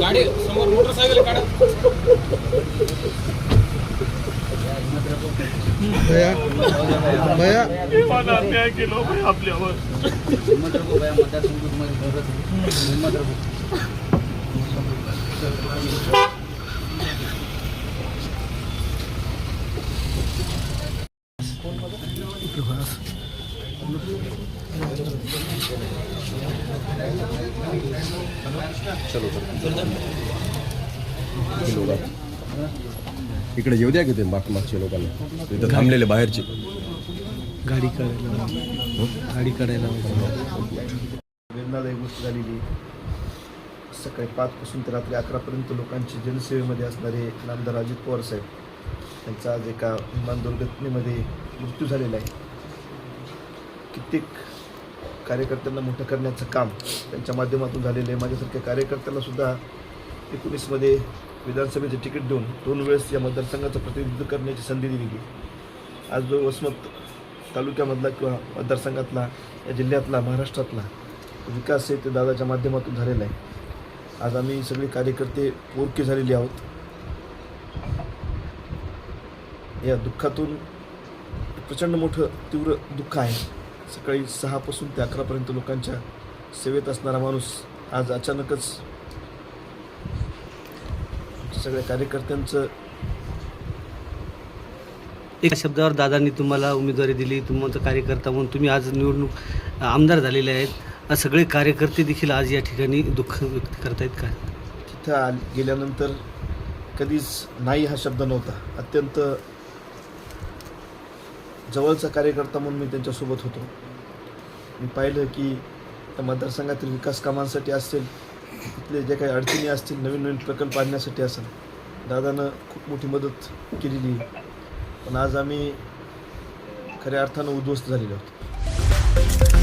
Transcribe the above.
गाडी समोर मोटरसायकल काढा भया भया अन्याय केलो आपल्यावर हिंमत रखो भया मतदारसंघामध्ये गरज हिंमत रखो Thank you. इकडे येऊ द्या की ते माग मागच्या लोकांना. इथं थांबलेले बाहेरचे. गाडी काढायला गाडी काढायला वेदनादायी गोष्ट झालेली सकाळी पाचपासून ते रात्री अकरापर्यंत लोकांची जनसेवेमध्ये असणारे नामदार अजित पवार साहेब यांचा आज एका विमान दुर्घटनेमध्ये मृत्यू झालेला आहे. कित्येक कार्यकर्त्यांना मोठं करण्याचं काम त्यांच्या माध्यमातून झालेलं आहे. माझ्यासारख्या कार्यकर्त्याला सुद्धा एकोणीसमध्ये विधानसभेचे तिकीट देऊन दोन वेळेस या मतदारसंघाचं प्रतिनिधित्व करण्याची संधी दिली गेली आज जो वसमत तालुक्यामधला किंवा मतदारसंघातला या जिल्ह्यातला महाराष्ट्रातला विकास आहे ते दादाच्या माध्यमातून झालेला आहे. आज आम्ही सगळे कार्यकर्ते पोरके झालेले आहोत. या दुःखातून प्रचंड मोठं तीव्र दुःख आहे. सकाळी सहापासून ते अकरापर्यंत लोकांच्या सेवेत असणारा माणूस आज अचानकच सगळ्या कार्यकर्त्यांचं एका शब्दावर दादांनी तुम्हाला उमेदवारी दिली तुमचा कार्यकर्ता म्हणून तुम्ही आज निवडणूक आमदार झालेले आहेत. सगळे कार्यकर्ते देखील आज या ठिकाणी दुःख व्यक्त करतायत का? तिथं गेल्यानंतर कधीच नाही हा शब्द नव्हता. अत्यंत जवळचा कार्यकर्ता म्हणून मी त्यांच्यासोबत होतो. मी पाहिलं की त्या मतदारसंघातील विकास कामांसाठी असेल तिथले जे काही अडचणी असतील नवीन नवीन प्रकल्प आणण्यासाठी असेल दादानं खूप मोठी मदत केलेली. आहे. पण आज आम्ही खऱ्या अर्थानं उद्ध्वस्त झालेलो आहोत.